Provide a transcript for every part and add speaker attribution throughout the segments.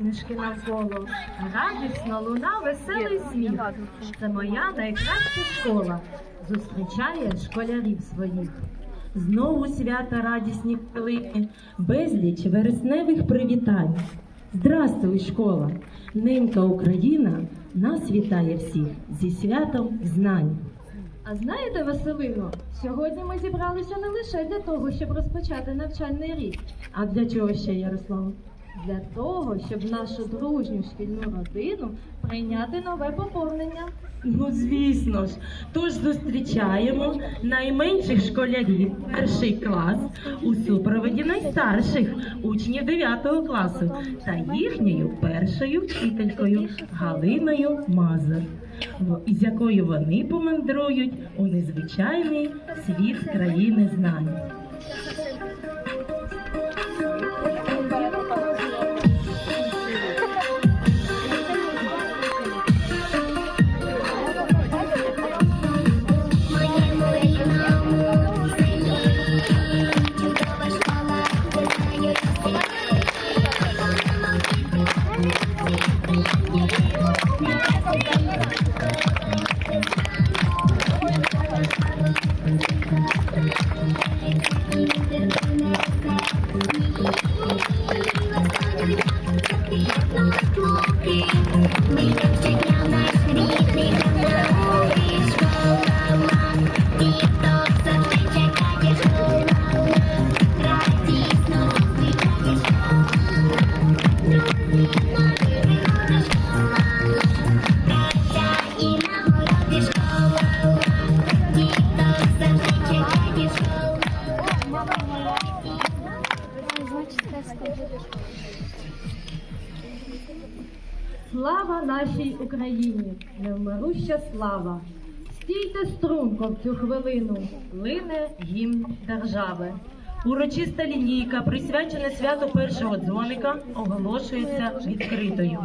Speaker 1: посмішки навколо, радісно луна, веселий сміх. Це моя найкраща школа. Зустрічає школярів своїх.
Speaker 2: Знову свята радісні хвилини, безліч вересневих привітань. Здрастуй, школа! Ненька Україна нас вітає всіх зі святом знань.
Speaker 1: А знаєте, Василино, сьогодні ми зібралися не лише для того, щоб розпочати навчальний рік,
Speaker 2: А для чого ще, Ярослав?
Speaker 1: Для того, щоб нашу дружню шкільну родину прийняти нове поповнення.
Speaker 2: Ну, звісно ж, тож зустрічаємо найменших школярів перший клас у супроводі найстарших учнів 9 класу та їхньою першою вчителькою Галиною Мазур, із якою вони помандрують у незвичайний світ країни знань.
Speaker 3: Ми щодня наш
Speaker 1: Невмируща слава! Стійте струнко в цю хвилину, лине гімн держави.
Speaker 2: Урочиста лінійка, присвячена святу першого дзвоника, оголошується відкритою.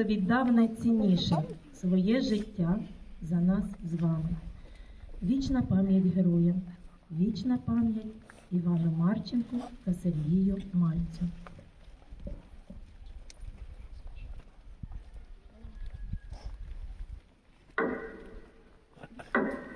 Speaker 2: хто віддав найцінніше своє життя за нас з вами. Вічна пам'ять героям, вічна пам'ять Івану Марченку та Сергію Мальцю. you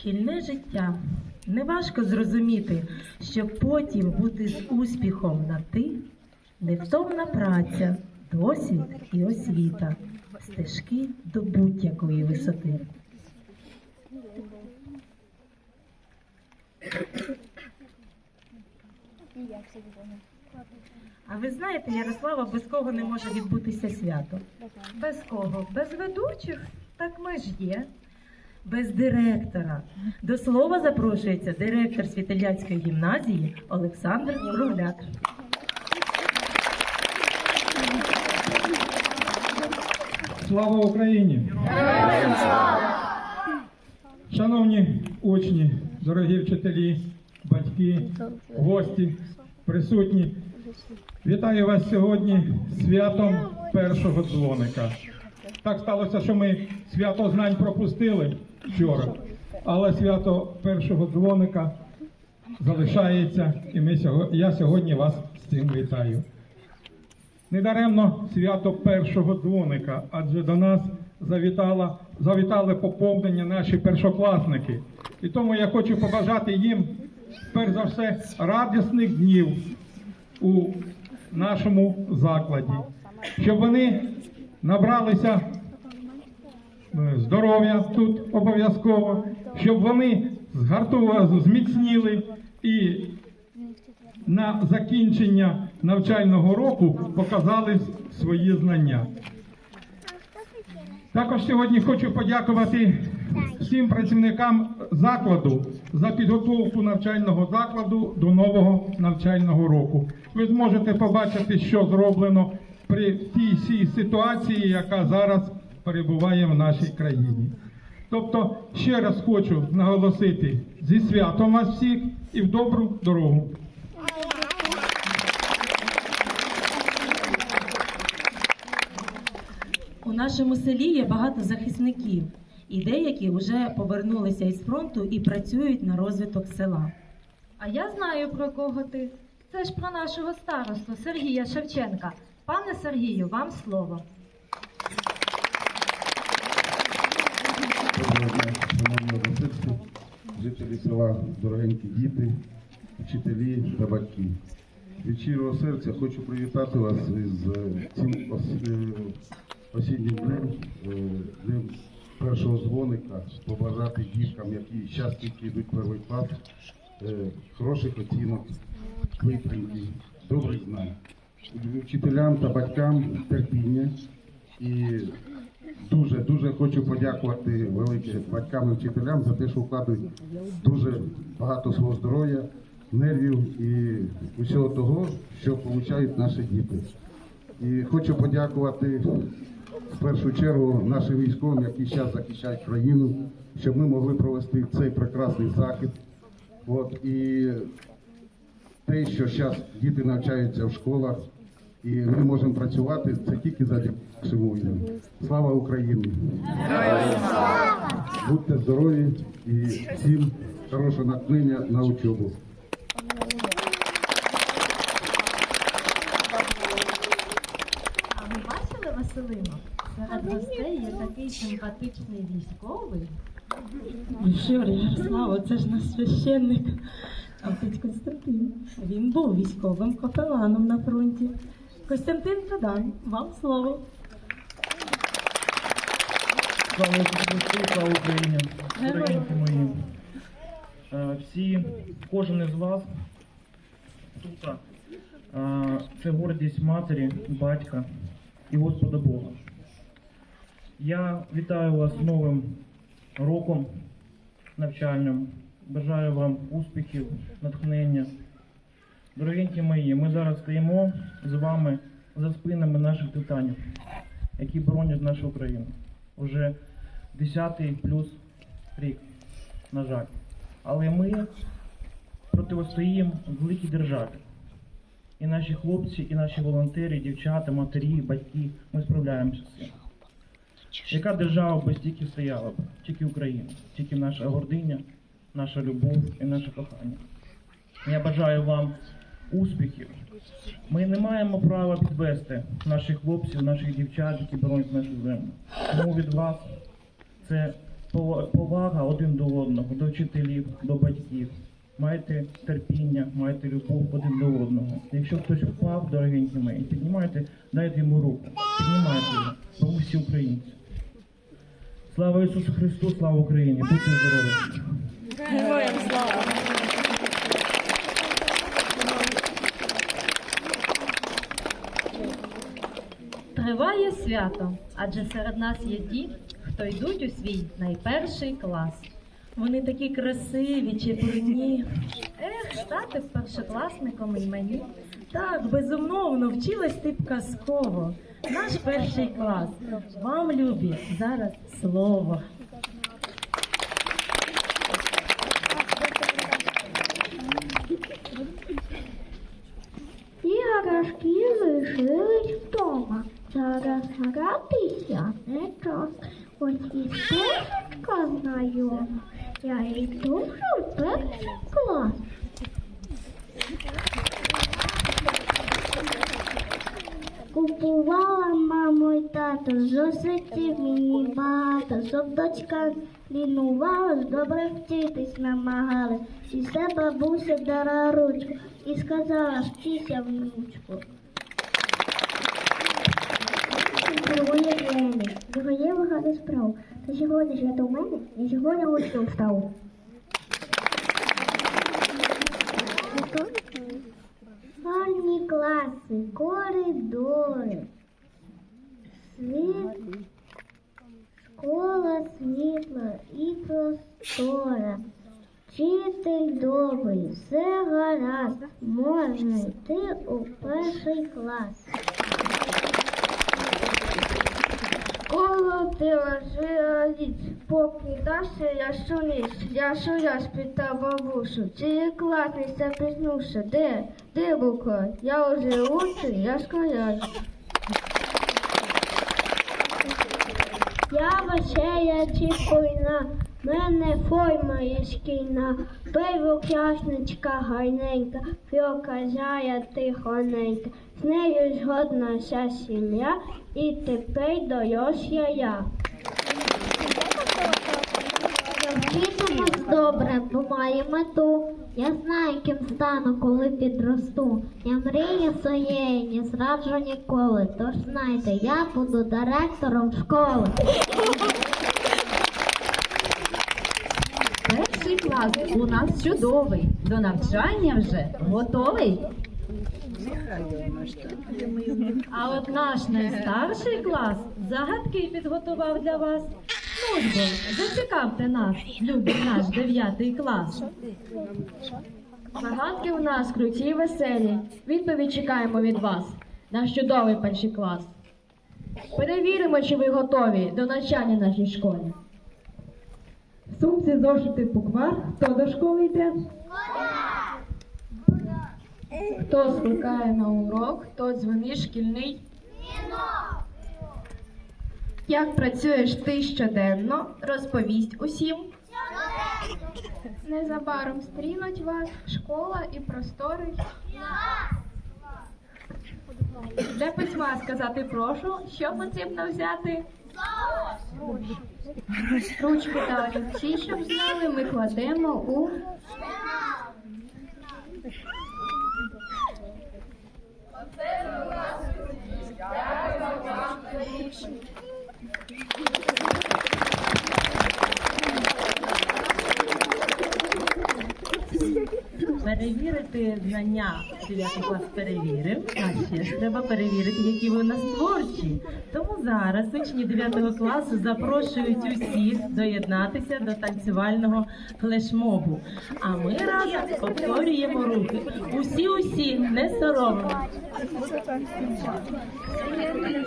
Speaker 2: Шкільне життя неважко зрозуміти, щоб потім бути з успіхом на ти, невтомна праця, досвід і освіта, стежки до будь-якої висоти. А ви знаєте, Ярослава, без кого не може відбутися свято?
Speaker 4: Без кого? Без ведучих? Так ми ж є.
Speaker 2: Без директора. До слова запрошується директор Світелянської гімназії Олександр Кругляк.
Speaker 5: Слава Україні! Шановні учні, дорогі вчителі, батьки, гості, присутні, вітаю вас сьогодні святом першого дзвоника. Так сталося, що ми свято знань пропустили вчора, але свято першого дзвоника залишається, і ми сього- я сьогодні вас з цим вітаю. Недаремно свято першого дзвоника, адже до нас завітала, завітали поповнення наші першокласники. І тому я хочу побажати їм, перш за все, радісних днів у нашому закладі, щоб вони набралися здоров'я тут обов'язково, щоб вони згартували, зміцніли і на закінчення навчального року показали свої знання. Також сьогодні хочу подякувати всім працівникам закладу за підготовку навчального закладу до нового навчального року. Ви зможете побачити, що зроблено при тій ситуації, яка зараз перебуває в нашій країні. Тобто, ще раз хочу наголосити зі святом вас всіх і в добру дорогу.
Speaker 2: У нашому селі є багато захисників, і деякі вже повернулися із фронту і працюють на розвиток села.
Speaker 4: А я знаю про кого ти. Це ж про нашого старосту Сергія Шевченка. Пане Сергію, вам слово.
Speaker 6: Жителі села, дорогенькі діти, вчителі та батьки. Від щирого серця хочу привітати вас із е, цим е, осіннім днем, е, днем першого дзвоника, побажати діткам, які зараз йдуть перший клас, хороших оцінок, витримки, добрих знань. Вчителям та батькам терпіння і Дуже дуже хочу подякувати велике батькам і вчителям за те, що вкладають дуже багато свого здоров'я, нервів і усього того, що получають наші діти. І хочу подякувати в першу чергу нашим військовим, які зараз захищають країну, щоб ми могли провести цей прекрасний захід. От і те, що зараз діти навчаються в школах, і ми можемо працювати, це тільки завдяки воїнам. Слава Україні! Будьте здорові і всім хорошого натхнення на учобу.
Speaker 4: А ви бачили Василина? Серед гостей є такий симпатичний військовий.
Speaker 2: Юрій Ярослава, це ж наш священник. Отець Константин. Він був військовим капеланом на фронті. Костянтин Тадан, вам слово.
Speaker 7: Слава слава Україні! Дорогенькі мої! Е, Всі, кожен із вас тут е, це гордість матері, батька і Господа Бога. Я вітаю вас з новим роком навчальним. Бажаю вам успіхів, натхнення. Дорогенькі мої, ми зараз стоїмо з вами за спинами наших титанів, які боронять нашу Україну. Уже 10-й плюс рік, на жаль. Але ми протистоїмо великій державі. І наші хлопці, і наші волонтери, дівчата, матері, батьки, ми справляємося з цим. Яка держава без тільки стояла б? Тільки Україна, тільки наша гординя, наша любов і наше кохання. Я бажаю вам успіхів. Ми не маємо права підвести наших хлопців, наших дівчат, які боронять нашу землю. Тому від вас це повага один до одного, до вчителів, до батьків. Майте терпіння, майте любов один до одного. Якщо хтось впав, дорогенькі мої, піднімайте, дайте йому руку, піднімайте його, бо ми всі українці. Слава Ісусу Христу, слава Україні! Будьте здорові!
Speaker 4: Триває свято, адже серед нас є ті, хто йдуть у свій найперший клас.
Speaker 2: Вони такі красиві, чепурні.
Speaker 4: Ех, стати першокласником і мені.
Speaker 2: Так, безумовно, вчилась ти б казково. Наш перший клас. Вам, любі, зараз слово.
Speaker 8: Іграшки лишились вдома. Зараз гратися не час. Ось і стежка знайома. Я йду вже в перший клас. Купувала маму й тато, зоситів мені багато, щоб дочка лінувалась, добре вчитись намагалась. І все бабуся дала ручку і сказала, вчися, внучку. Другої день, другої багато справ. Та сьогодні ж я до мене, і сьогодні гостю встав. Гарні класи, коридори, світ, школа світла і простора. Вчитель добрий, все гаразд, можна йти у перший клас. Колотила жираліць, покидався я шуніш, я шуя спитав бабушу, чи є класний запізнувся, де, де бука? Я уже учий, я школяр. Я вечеря чіпойна, мене форма є шкільна, пиво кясничка гарненька, фьока зая тихоненька, з нею згодна вся сім'я, і тепер доросла я. Вчитимось добре, бо має мету. Я знаю, ким стану, коли підросту. Я мрію своєї, не зраджу ніколи. Тож знайте, я буду директором школи.
Speaker 4: Перший клас у нас чудовий. До навчання вже готовий.
Speaker 2: А от наш найстарший клас загадки підготував для вас. Ну ж бо, зацікавте нас, любий наш дев'ятий клас.
Speaker 9: Загадки у нас круті й веселі. Відповідь чекаємо від вас. Наш чудовий перший клас. Перевіримо, чи ви готові до навчання в нашій школі.
Speaker 2: В сумці зошити буквар. Хто до школи йде?
Speaker 9: Хто скликає на урок, хто дзвонить шкільний. Як працюєш ти щоденно, розповість усім. Незабаром стрінуть вас школа і простори. Для письма сказати прошу, що потрібно взяти. Ручку та олівці, щоб знали, ми кладемо у Оце у нас.
Speaker 2: Дякую вам, Перевірити знання 9 клас перевірив, а ще ж треба перевірити, які ви у нас творчі. Тому зараз учні 9 класу запрошують усіх доєднатися до танцювального флешмобу. А ми разом повторюємо рухи. Усі, усі не соромимо.
Speaker 10: Дзвенить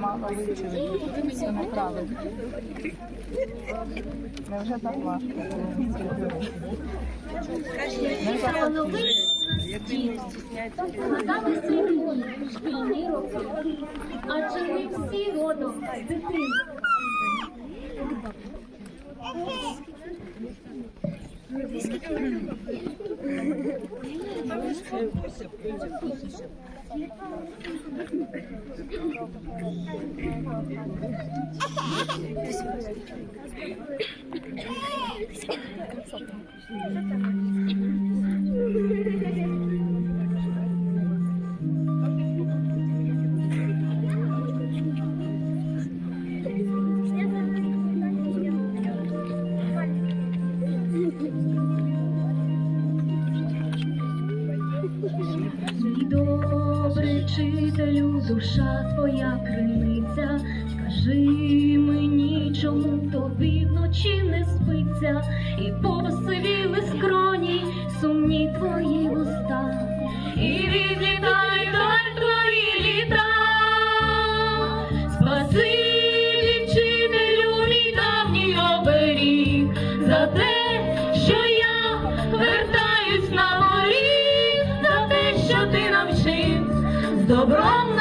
Speaker 10: мама вивчили, все направили. Невже так важко?
Speaker 8: Згадали символи шкільні роки, адже ми всі родом з дитинства.
Speaker 4: Спасибо. Добро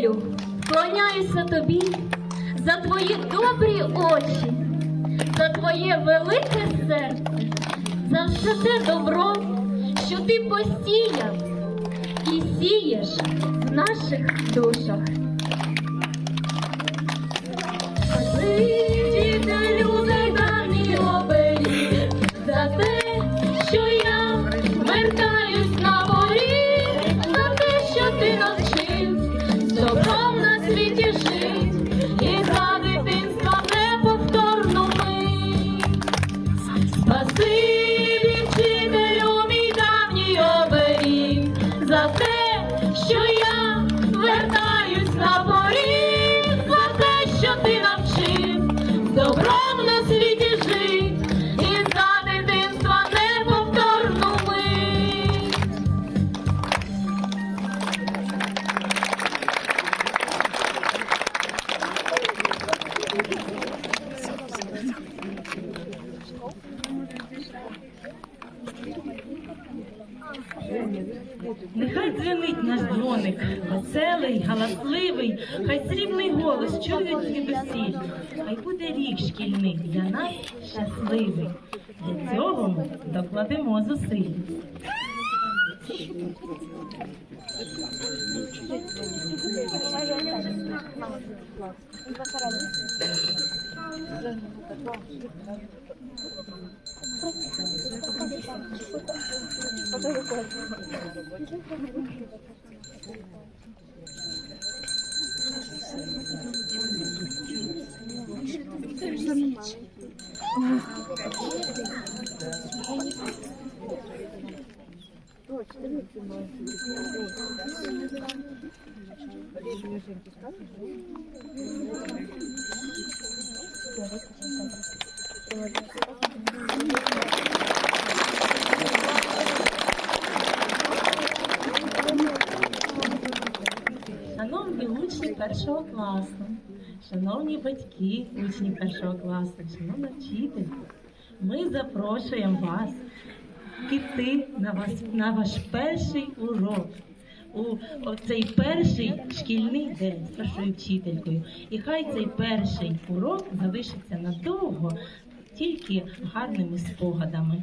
Speaker 4: Вчителю, вклоняюся тобі за твої добрі очі, за твоє велике серце, за все те добро, що ти посіяв і сієш в наших душах.
Speaker 2: The. Покажи, Шановні учні першого класу, шановні батьки учнів першого класу, шановна вчителька, ми запрошуємо вас піти на, вас, на ваш перший урок. У цей перший шкільний день з першою вчителькою. І хай цей перший урок залишиться надовго тільки гарними спогадами.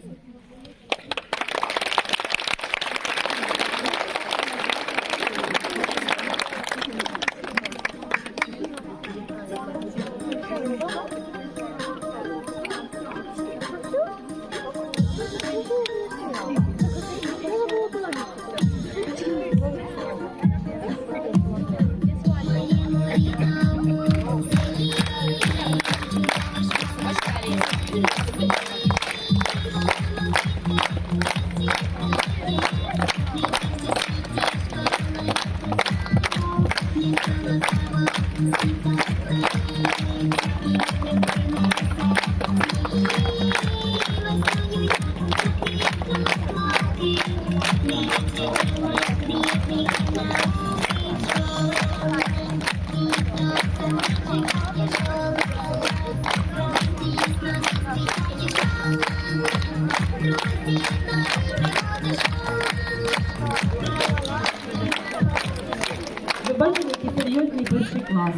Speaker 2: Перший клас.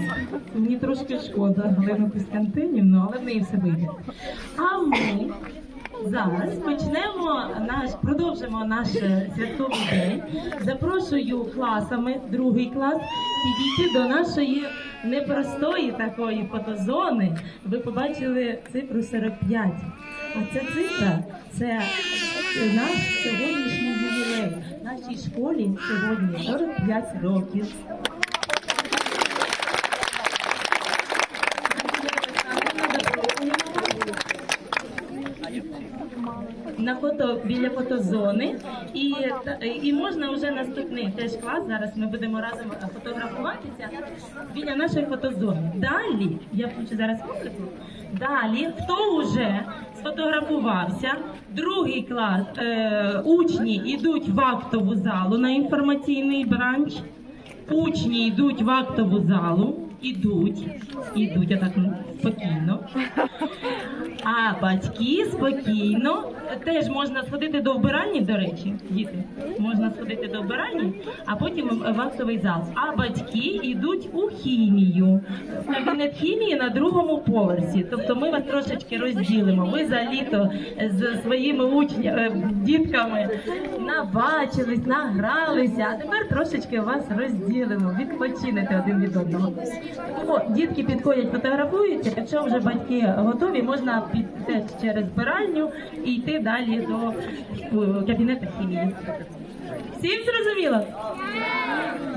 Speaker 2: Мені трошки шкода Галину Костянтинівну, але в неї все вийде. А ми зараз почнемо наш, продовжимо наш святковий день. Запрошую класами, другий клас, підійти до нашої непростої такої фотозони. Ви побачили цифру 45. А ця цифра це наш сьогоднішній ювілей. Нашій школі сьогодні 45 років. На фото біля фотозони, і, і можна вже наступний теж клас. Зараз ми будемо разом фотографуватися біля нашої фотозони. Далі я включу зараз музику. Далі, хто вже сфотографувався, другий клас е, учні йдуть в актову залу на інформаційний бранч. Учні йдуть в актову залу, ідуть, ідуть отак ну, спокійно. А батьки спокійно теж можна сходити до вбиральні, до речі, діти. Можна сходити до вбиральні, а потім в актовий зал. А батьки йдуть у хімію. Кабінет хімії на другому поверсі. Тобто ми вас трошечки розділимо. Ви за літо з своїми учнями, дітками набачились, награлися, а тепер трошечки вас розділимо, відпочинете один від одного. О, дітки підходять, фотографуються. Якщо вже батьки готові, можна піти через збиральню і йти далі до е, кабінету хімії. Всім зрозуміло?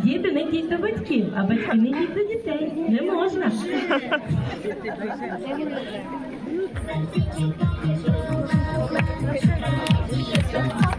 Speaker 2: Діти не тіть до батьків, а батьки не діти дітей. Не можна.